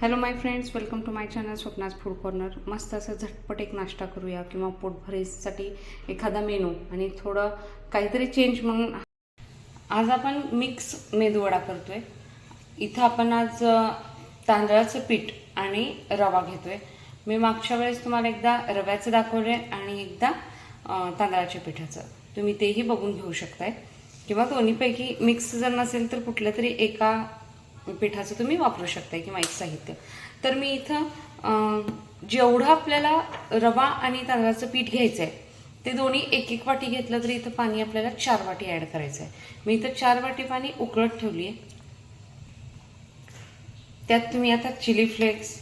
Hello my friends welcome to my channel Swapna's food corner मस्त असं झटपट एक नाश्ता करूया किंवा पोटभरीसाठी एखादा मेनू आणि थोडं काहीतरी चेंज म्हणून. आज आपण मिक्स मेदूवडा करतोय. इथं आपण आज तांदळाचं पीठ आणि रवा घेतोय. मी मागच्या वेळेस तुम्हाला एकदा रव्याचं दाखवले आणि एकदा तांदळाच्या पिठाचं. तुम्ही तेही बघून घेऊ शकताय. किंवा दोन्हीपैकी मिक्स जर नसेल तर कुठल्या तरी एका पिठाचं तुम्ही वापरू शकताय किंवा एक साहित्य. तर मी इथं जेवढं आपल्याला रवा आणि तांदळाचं पीठ घ्यायचं आहे ते दोन्ही एक एक वाटी घेतलं तरी इथं पाणी आपल्याला चार वाटी ॲड करायचं आहे मी इथं चार वाटी पाणी उकळत ठेवली आहे. त्यात तुम्ही आता चिली फ्लेक्स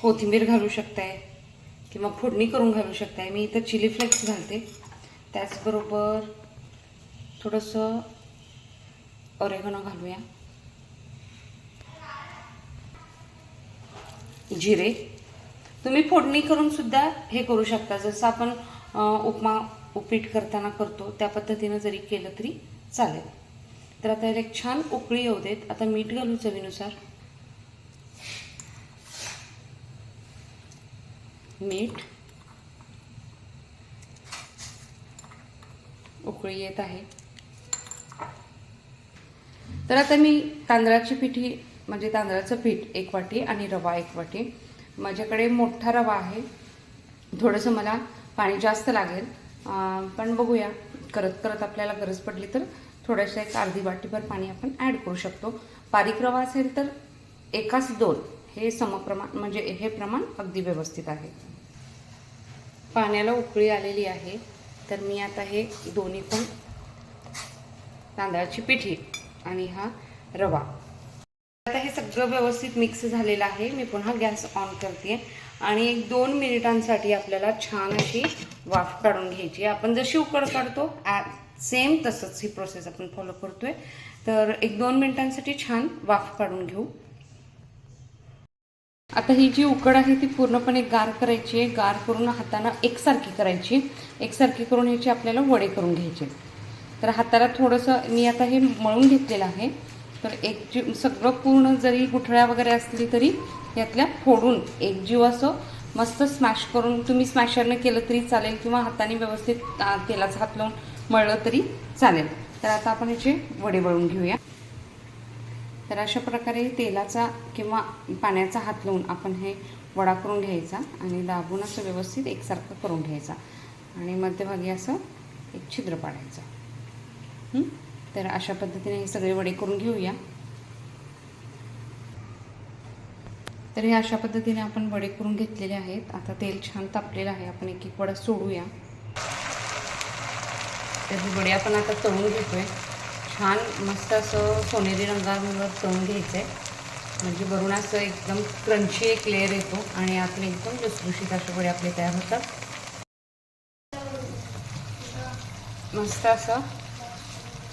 कोथिंबीर घालू शकताय किंवा फोडणी करून घालू शकताय. मी इथं चिली फ्लेक्स घालते. त्याचबरोबर थोडंसं ऑरेगनो घालूया. जिरे. तुम्ही फोडणी करून सुद्धा हे करू शकता. जसं आपण उपमा उपीट करताना करतो त्या पद्धतीनं जरी केलं तरी चालेल. तर आता एक छान उकळी येऊ देत. आता मीठ घालू चवीनुसार. मीठ. उकळी येत आहे. तर आता मी तांदळाची पिठी म्हणजे तांदळाचं पीठ एक वाटी आणि रवा एक वाटी. माझ्याकडे मोठा रवा आहे. थोडंसं मला पाणी जास्त लागेल. पण बघूया. करत करत आपल्याला गरज पडली तर थोडंसं एक अर्धी वाटीभर पाणी आपण ॲड करू शकतो. बारीक रवा असेल तर एकाच दोन. हे समप्रमाण म्हणजे हे प्रमाण अगदी व्यवस्थित आहे. पाण्याला उकळी आलेली आहे. तर मी आता हे दोन्ही पण तांदळाची पिठी आणि हा रवा आता हे सगळं व्यवस्थित मिक्स झालेलं आहे. मी पुन्हा गॅस ऑन करते. आणि एक दोन मिनिटांसाठी आपल्याला छान अशी वाफ काढून घ्यायची आपण जशी उकड काढतो सेम तसंच ही प्रोसेस आपण फॉलो करतोय. तर एक दोन मिनिटांसाठी छान वाफ काढून घेऊ. आता ही जी उकड आहे ती पूर्णपणे गार करायची आहे. गार करून हातानं एकसारखी करायची. एकसारखी करून ह्याची आपल्याला वडे करून घ्यायचे. तर हाताला थोडंसं मी आता हे मळून घेतलेलं आहे. तर एक जीव सगळं पूर्ण जरी गुठळ्या वगैरे असली तरी यातल्या फोडून एक जीव असं मस्त स्मॅश करून तुम्ही स्मॅशरनं केलं तरी चालेल किंवा हाताने व्यवस्थित तेलाचा हात लावून मळलं तरी चालेल. तर आता आपण याचे वडे वळून घेऊया. तर अशा प्रकारे तेलाचा किंवा पाण्याचा हात लावून आपण हे वडा करून घ्यायचा आणि दाबून असं व्यवस्थित एकसारखं करून घ्यायचा. आणि मध्यभागी असं एक छिद्र पाडायचं. तर अशा पद्धतीने हे सगळे वडे करून घेऊया. तर हे अशा पद्धतीने आपण वडे करून घेतलेले आहेत. आता तेल छान तापलेलं आहे. आपण एक एक वडा सोडूया. तर हे वडे आपण आता तळून घेतोय. छान मस्त असं सोनेरी रंगावर तळून घ्यायचं आहे म्हणजे वरून असं एकदम क्रंची एक लेअर येतो आणि आपले एकदम लुसलुशीत असे वडे आपले तयार होतात. मस्त असं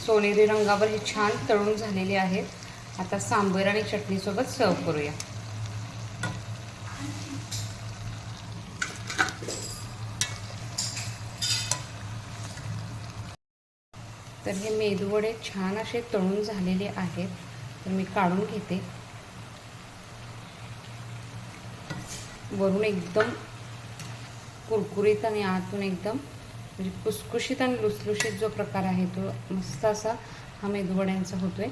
सोनेरी रंगावर हे छान तळून झालेले आहेत. आता सांबर आणि चटणीसोबत सर्व करूया. तर हे मेदूवडे छान असे तळून झालेले आहेत. तर मी काढून घेते. वरून एकदम कुरकुरीत आणि आतून एकदम म्हणजे कुसकुशीत आणि लुसलुशीत जो प्रकार आहे तो मस्त असा हा मेदूवड्यांचा आहे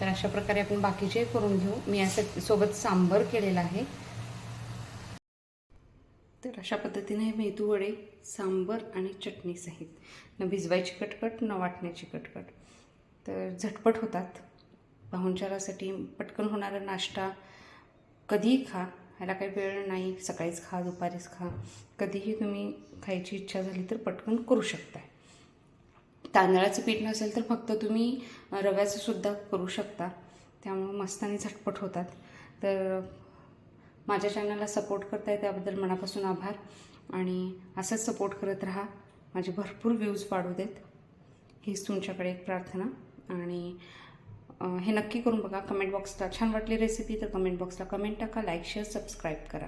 तर अशा प्रकारे आपण बाकीचे करून घेऊ. मी असं सोबत सांबर केलेला आहे. तर अशा पद्धतीने हे मेदूवडे सांबर आणि चटणीसहित न भिजवायची कटकट न वाटण्याची कटकट. तर झटपट होतात. पाहुणचारासाठी पटकन होणारा नाश्ता कधीही खा. ह्याला काही वेळ नाही सकाळीच खा दुपारीच खा. कधीही तुम्ही खायची इच्छा झाली तर पटकन करू शकताय. तांदळाचं पीठ नसेल तर फक्त तुम्ही रव्याचं सुद्धा करू शकता. त्यामुळं मस्त आणि झटपट होतात. तर माझ्या चॅनलला सपोर्ट करताय त्याबद्दल मनापासून आभार. आणि असंच सपोर्ट करत राहा. माझे भरपूर व्ह्यूज वाढू देत. हीच तुमच्याकडे एक प्रार्थना. आणि हे नक्की करून बघा. कमेंट बॉक्सला छान वाटली रेसिपी तर कमेंट बॉक्सला कमेंट टाका लाईक शेअर सबस्क्राईब करा.